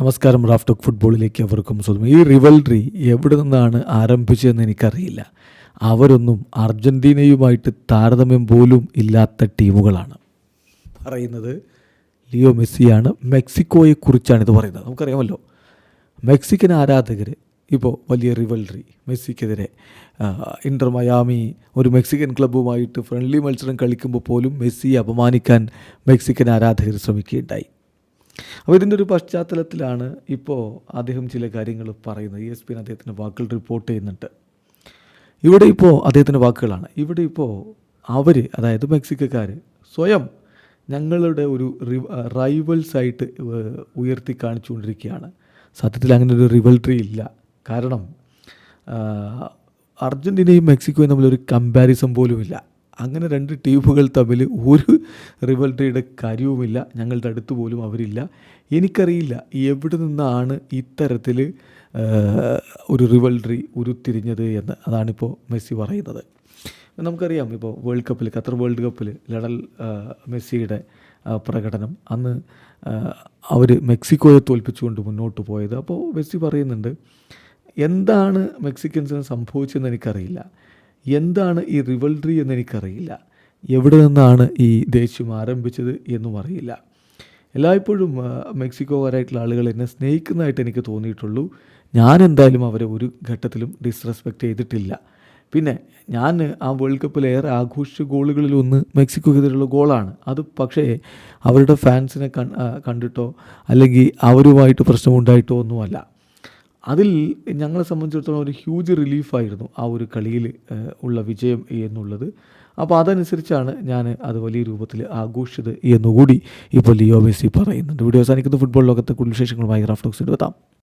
നമസ്കാരം റാഫ്റ്റോക്ക് ഫുട്ബോളിലേക്ക് അവർക്കും സ്വന്തം. ഈ റിവൽറി എവിടെ നിന്നാണ് ആരംഭിച്ചതെന്ന് എനിക്കറിയില്ല. അവരൊന്നും അർജന്റീനയുമായിട്ട് താരതമ്യം പോലും ഇല്ലാത്ത ടീമുകളാണ്. പറയുന്നത് ലിയോ മെസ്സിയാണ്. മെക്സിക്കോയെക്കുറിച്ചാണ് ഇത് പറയുന്നത്. നമുക്കറിയാമല്ലോ. മെക്സിക്കൻ ആരാധകർ ഇപ്പോൾ വലിയ റിവൽറി മെസ്സിക്കെതിരെ ഇന്റർ മയാമി ഒരു മെക്സിക്കൻ ക്ലബ്ബുമായിട്ട് ഫ്രണ്ട്ലി മത്സരം കളിക്കുമ്പോൾ പോലും മെസ്സിയെ അപമാനിക്കാൻ മെക്സിക്കൻ ആരാധകർ ശ്രമിക്കുകയുണ്ടായി. അപ്പോൾ ഇതിന്റെ ഒരു പശ്ചാത്തലത്തിലാണ് ഇപ്പോൾ അദ്ദേഹം ചില കാര്യങ്ങൾ പറയുന്നത്. ഇ എസ് പിന് അദ്ദേഹത്തിന്റെ വാക്കുകൾ റിപ്പോർട്ട് ചെയ്യുന്നുണ്ട്. ഇവിടെ ഇപ്പോൾ അദ്ദേഹത്തിന്റെ വാക്കുകളാണ്. ഇവിടെ ഇപ്പോൾ അവർ അതായത് മെക്സിക്കക്കാർ സ്വയം ഞങ്ങളുടെ ഒരു റൈവൽസായിട്ട് ഉയർത്തി കാണിച്ചുകൊണ്ടിരിക്കുകയാണ്. സത്യത്തിൽ അങ്ങനെ ഒരു റിവൽട്രി ഇല്ല. കാരണം അർജന്റീനയും മെക്സിക്കോയും തമ്മിലൊരു കമ്പാരിസൺ പോലുമില്ല. അങ്ങനെ രണ്ട് ടീമുകൾ തമ്മിൽ ഒരു റിവൽട്രിയുടെ കാര്യവുമില്ല. ഞങ്ങളുടെ അടുത്ത് പോലും അവരില്ല. എനിക്കറിയില്ല എവിടെ നിന്നാണ് ഇത്തരത്തിൽ ഒരു റിവൽട്രി ഉരുത്തിരിഞ്ഞത് എന്ന്. അതാണിപ്പോൾ മെസ്സി പറയുന്നത്. നമുക്കറിയാം ഇപ്പോൾ വേൾഡ് കപ്പിൽ ഖത്തർ വേൾഡ് കപ്പിൽ ലഡൽ മെസ്സിയുടെ പ്രകടനം. അന്ന് അവർ മെക്സിക്കോയെ തോൽപ്പിച്ചുകൊണ്ട് മുന്നോട്ട് പോയത്. അപ്പോൾ മെസ്സി പറയുന്നുണ്ട് എന്താണ് മെക്സിക്കൻസിന് സംഭവിച്ചതെന്ന് എനിക്കറിയില്ല. എന്താണ് ഈ റിവൾട്രി എന്ന് എനിക്കറിയില്ല. എവിടെ നിന്നാണ് ഈ ദേഷ്യം ആരംഭിച്ചത് എന്നും അറിയില്ല. എല്ലായ്പ്പോഴും മെക്സിക്കോകാരായിട്ടുള്ള ആളുകൾ എന്നെ സ്നേഹിക്കുന്നതായിട്ട് എനിക്ക് തോന്നിയിട്ടുള്ളൂ. ഞാൻ എന്തായാലും അവരെ ഒരു ഘട്ടത്തിലും ഡിസ്റെസ്പെക്റ്റ് ചെയ്തിട്ടില്ല. പിന്നെ ഞാൻ ആ വേൾഡ് കപ്പിൽ ഏറെ ആഘോഷിച്ച ഗോളുകളിലൊന്ന് മെക്സിക്കോക്കെതിരെയുള്ള ഗോളാണ്. അത് പക്ഷേ അവരുടെ ഫാൻസിനെ കണ്ടിട്ടോ അല്ലെങ്കിൽ അവരുമായിട്ട് പ്രശ്നമുണ്ടായിട്ടോ ഒന്നുമല്ല. അതിൽ ഞങ്ങളെ സംബന്ധിച്ചിടത്തോളം ഒരു ഹ്യൂജ് റിലീഫായിരുന്നു ആ ഒരു കളിയിൽ ഉള്ള വിജയം എന്നുള്ളത്. അപ്പോൾ അതനുസരിച്ചാണ് ഞാൻ അത് വലിയ രൂപത്തിൽ ആഘോഷിച്ചത് എന്നുകൂടി ഇപ്പോൾ ലിയോ മെസ്സി പറയുന്നുണ്ട്. വീഡിയോ അവസാനിക്കുന്ന. ഫുട്ബോൾ ലോകത്തെ കൂടുതൽ വിശേഷങ്ങളുമായി റാഫ്റ്റോക്സിന്റെ എത്താം.